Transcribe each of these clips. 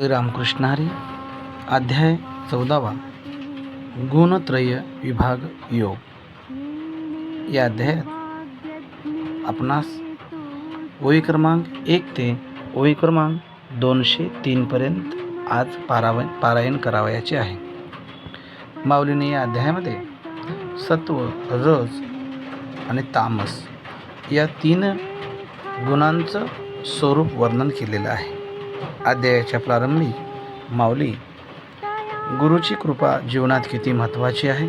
रामकृष्णारी अध्याय चौदावा गुणत्रय विभाग योग. या अध्यायात आपणास ओळी क्रमांक एक ते ओळी क्रमांक दोनशे तीनपर्यंत आज पाराव पारायण करावयाचे आहे. माऊलीने या अध्यायामध्ये सत्व रज आणि तामस या तीन गुणांचं स्वरूप वर्णन केलेलं आहे. अध्यायाच्या प्रारंभी माऊली गुरुची कृपा जीवनात किती महत्त्वाची आहे?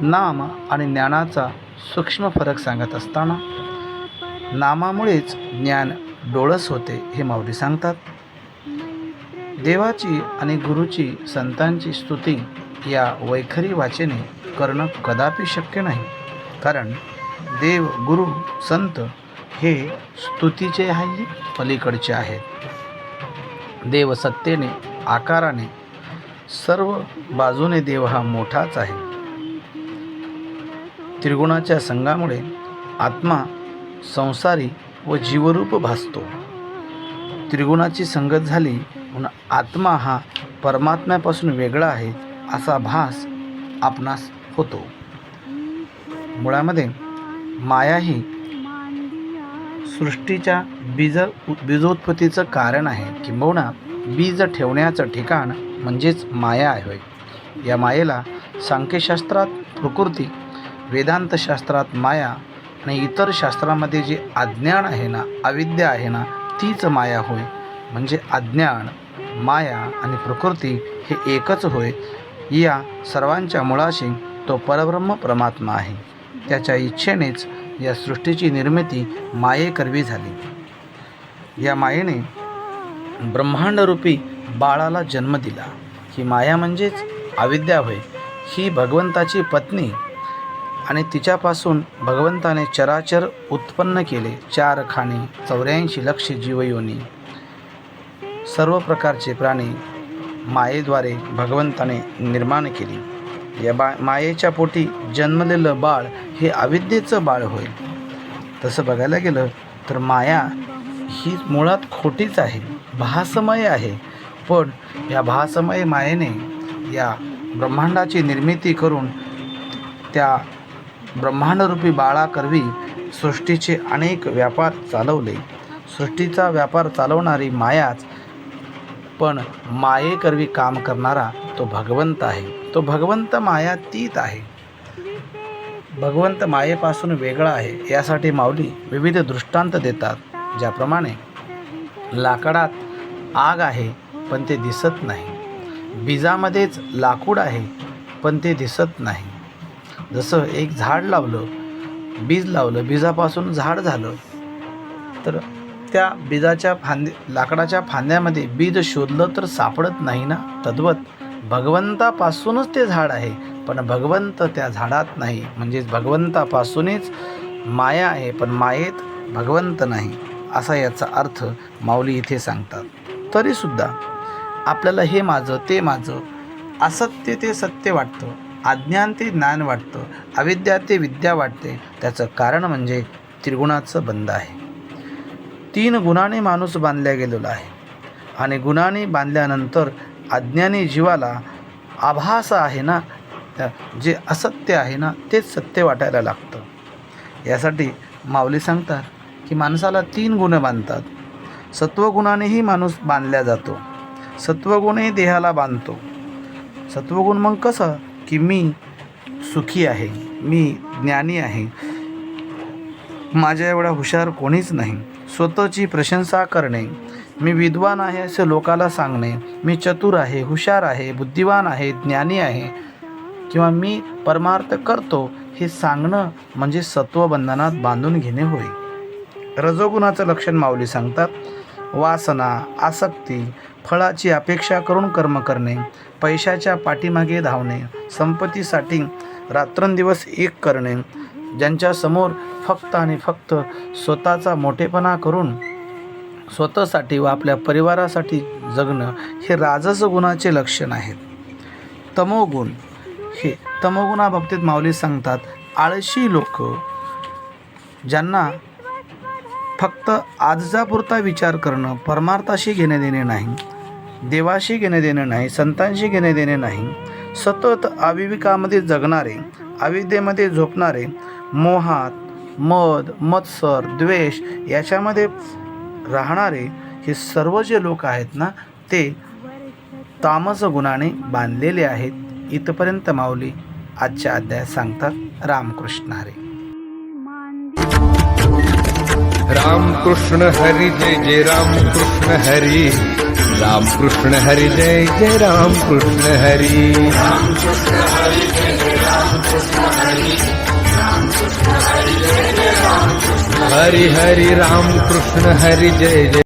नाम आणि ज्ञानाचा सूक्ष्म फरक सांगत असताना नामामुळेच ज्ञान डोळस होते हे माऊली सांगतात. देवाची आणि गुरुची संतांची स्तुती या वैखरी वाचेने करणं कदापि शक्य नाही कारण देव गुरु संत हे स्तुतीचे आहे पलीकडचे आहेत. देव सत्तेने आकाराने सर्व बाजूने देव हा मोठाच आहे. त्रिगुणाच्या संघामुळे आत्मा संसारी व जीवरूप भासतो. त्रिगुणाची संगत झाली म्हणून आत्मा हा परमात्म्यापासून वेगळा आहे असा भास आपणास होतो. मुळामध्ये माया ही सृष्टीच्या बीज बीजोत्पत्तीचं कारण आहे. किंबहुना बीज ठेवण्याचं ठिकाण म्हणजेच माया आहे होय. या मायेला सांख्यशास्त्रात प्रकृती वेदांतशास्त्रात माया आणि इतर शास्त्रामध्ये जे अज्ञान आहे ना अविद्या आहे ना तीच माया होय. म्हणजे अज्ञान माया आणि प्रकृती हे एकच होय. या सर्वांच्या मुळाशी तो परब्रह्म परमात्मा आहे. त्याच्या इच्छेनेच या सृष्टीची निर्मिती मायेकरवी झाली. या मायेने ब्रह्मांडरूपी बाळाला जन्म दिला. ही माया म्हणजेच अविद्या होय. ही भगवंताची पत्नी आणि तिच्यापासून भगवंताने चराचर उत्पन्न केले चार खाणे चौऱ्याऐंशी लक्ष जीवयोनी. सर्व प्रकारचे प्राणी मायेद्वारे भगवंताने निर्माण केली. या बा मायेच्या पोटी जन्मलेलं बाळ हे अविद्येचं बाळ होईल. तसं बघायला गेलं तर माया ही मुळात खोटीच आहे भासमय आहे. पण या भासमय मायेने या ब्रह्मांडाची निर्मिती करून त्या ब्रह्मांडरूपी बाळाकरवी सृष्टीचे अनेक व्यापार चालवले. सृष्टीचा व्यापार चालवणारी मायाच पण मायेकरवी काम करणारा तो भगवंत आहे. तो भगवंत मायातीत आहे. भगवंत मायेपासून वेगळा आहे यासाठी माऊली विविध दृष्टांत देतात ज्याप्रमाणे लाकडात आग आहे पण ते दिसत नाही. बीजामध्येच लाकूड आहे पण ते दिसत नाही. जसं एक झाड लावलं बीज लावलं बीजापासून झाड झालं तर त्या बीजाच्या फांदे लाकडाच्या फांद्यामध्ये बीज शोधलं तर सापडत नाही ना? तद्वत भगवंतापासूनच ते झाड आहे पण भगवंत त्या झाडात नाही. म्हणजेच भगवंतापासूनच माया आहे पण मायेत भगवंत नाही असा याचा अर्थ माऊली इथे सांगतात. तरीसुद्धा आपल्याला हे माझं ते माझं असत्य ते सत्य वाटतं अज्ञान ते ज्ञान वाटतं अविद्या ते विद्या वाटते त्याचं कारण म्हणजे त्रिगुणाचं बंध आहे. तीन गुणाने माणूस बांधल्या गेलेला आहे. आणि गुणाने बांधल्यानंतर अज्ञानी जीवाला आभास आहे ना? त्या- जे असत्य आहे ना तेच सत्य वाटायला लागतं. यासाठी माऊली सांगतात की माणसाला तीन गुण बांधतात. सत्वगुणानेही माणूस बांधला जातो. सत्वगुणही देहाला बांधतो. सत्वगुण मग कसं? की मी सुखी आहे मी ज्ञानी आहे. माझ्या एवढा हुशार कोणीच नाही. स्वतःची प्रशंसा करणे. मी विद्वान आहे असे लोकाला सांगणे. मी चतुर आहे हुशार आहे बुद्धिवान आहे ज्ञानी आहे. किंवा मी परमार्थ करतो हे सांगणं म्हणजे सत्वबंधनात बांधून घेणे होय. रजोगुणाचं लक्षण माऊली सांगतात. वासना आसक्ती फळाची अपेक्षा करून कर्म करणे पैशाच्या पाठीमागे धावणे संपत्तीसाठी रात्रंदिवस एक करणे ज्यांच्यासमोर फक्त आणि फक्त स्वतःचा मोठेपणा करून स्वतःसाठी व आपल्या परिवारासाठी जगणं हे राजस गुणाचे लक्षण आहेत. तमोगुण हे तमोगुणाबाबतीत माऊली सांगतात आळशी लोक ज्यांना फक्त आजजापुरता विचार करणं परमार्थाशी घेणे देणे नाही देवाशी घेणे देणं नाही संतांशी घेणे देणे नाही सतत अविविकामध्ये जगणारे अविद्येमध्ये झोपणारे मोहात मद मत्सर द्वेष याच्यामध्ये राहणारे हे सर्व जे लोक आहेत ना ते तामस गुणाने बांधलेले आहेत. इथपर्यंत माऊली आजच्या अध्यायात सांगतात रामकृष्ण हरे. रामकृष्ण हरी जय जय राम कृष्ण हरी. रामकृष्ण हरि हरी जय जय राम कृष्ण हरी. हरी हरी राम कृष्ण हरी जय जय।